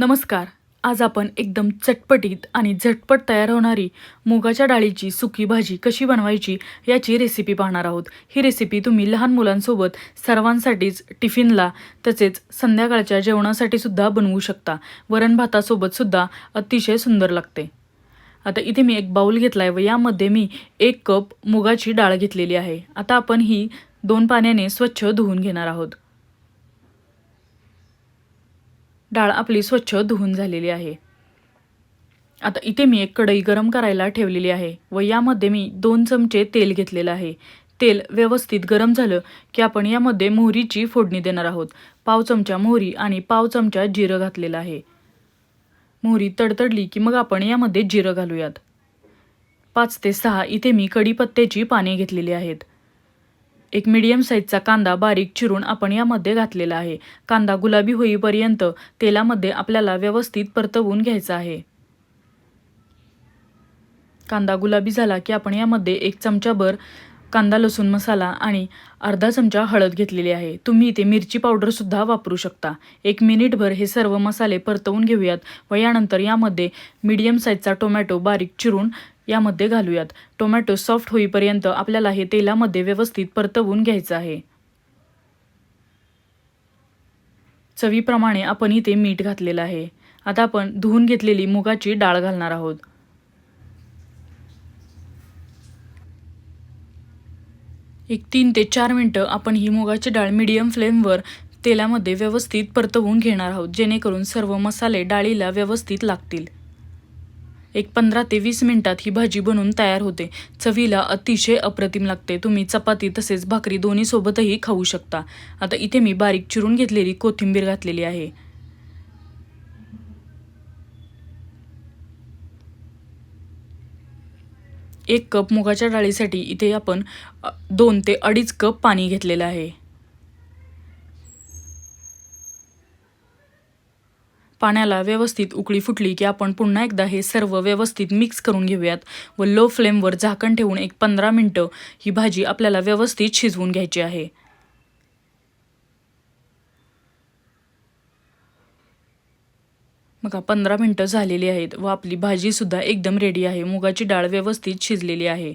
नमस्कार. आज आपण एकदम चटपटीत आणि झटपट तयार होणारी मुगाच्या डाळीची सुकी भाजी कशी बनवायची याची रेसिपी पाहणार आहोत. ही रेसिपी तुम्ही लहान मुलांसोबत सर्वांसाठीच टिफिनला तसेच संध्याकाळच्या जेवणासाठी सुद्धा बनवू शकता. वरण भातासोबतसुद्धा अतिशय सुंदर लागते. आता इथे मी एक बाऊल घेतला आहे व यामध्ये मी एक कप मुगाची डाळ घेतलेली आहे. आता आपण ही दोन पाण्याने स्वच्छ धुवून घेणार आहोत. डाळ आपली स्वच्छ धुवून झालेली आहे. आता इथे मी एक कढई गरम करायला ठेवलेली आहे व यामध्ये मी दोन चमचे तेल घेतलेलं आहे. तेल व्यवस्थित गरम झालं की आपण यामध्ये मोहरीची फोडणी देणार आहोत. पाव चमचा मोहरी आणि पाव चमचा जिरं घातलेलं आहे. मोहरी तडतडली की मग आपण यामध्ये जिरं घालूयात. पाच ते सहा इथे मी कढीपत्त्याची पाने घेतलेली आहेत. एक मीडियम साईजचा कांदा बारीक चिरून आपण यामध्ये घातलेला आहे. कांदा गुलाबी होईपर्यंत तेलामध्ये आपल्याला व्यवस्थित परतवून घ्यायचा आहे. कांदा गुलाबी झाला की आपण यामध्ये एक चमचाभर कांदा लसूण मसाला आणि अर्धा चमचा हळद घेतलेली आहे. तुम्ही इथे मिरची पावडरसुद्धा वापरू शकता. एक मिनिटभर हे सर्व मसाले परतवून घेऊयात व यानंतर यामध्ये मीडियम साईजचा टोमॅटो बारीक चिरून यामध्ये घालूयात. टोमॅटो सॉफ्ट होईपर्यंत आपल्याला हे तेलामध्ये व्यवस्थित परतवून घ्यायचं आहे. चवीप्रमाणे आपण इथे मीठ घातलेलं आहे. आता आपण धुवून घेतलेली मुगाची डाळ घालणार आहोत. एक तीन ते चार मिनटं आपण ही मुगाची डाळ मीडियम फ्लेमवर तेलामध्ये व्यवस्थित परतवून घेणार आहोत जेणेकरून सर्व मसाले डाळीला व्यवस्थित लागतील. एक पंधरा ते वीस मिनिटात ही भाजी बनवून तयार होते. चवीला अतिशय अप्रतिम लागते. तुम्ही चपाती तसेच भाकरी दोन्ही सोबतही खाऊ शकता. आता इथे मी बारीक चिरून घेतलेली कोथिंबीर घातलेली आहे. एक कप मुगाच्या डाळीसाठी इथे आपण दोन ते अडीच कप पाणी घेतलेलं आहे. पाण्याला व्यवस्थित उकळी फुटली की आपण पुन्हा एकदा हे सर्व व्यवस्थित मिक्स करून घेऊयात व लो फ्लेमवर झाकण ठेवून एक पंधरा मिनटं ही भाजी आपल्याला व्यवस्थित शिजवून घ्यायची आहे. बघा पंधरा मिनटं झालेली आहेत व आपली भाजीसुद्धा एकदम रेडी आहे. मुगाची डाळ व्यवस्थित शिजलेली आहे.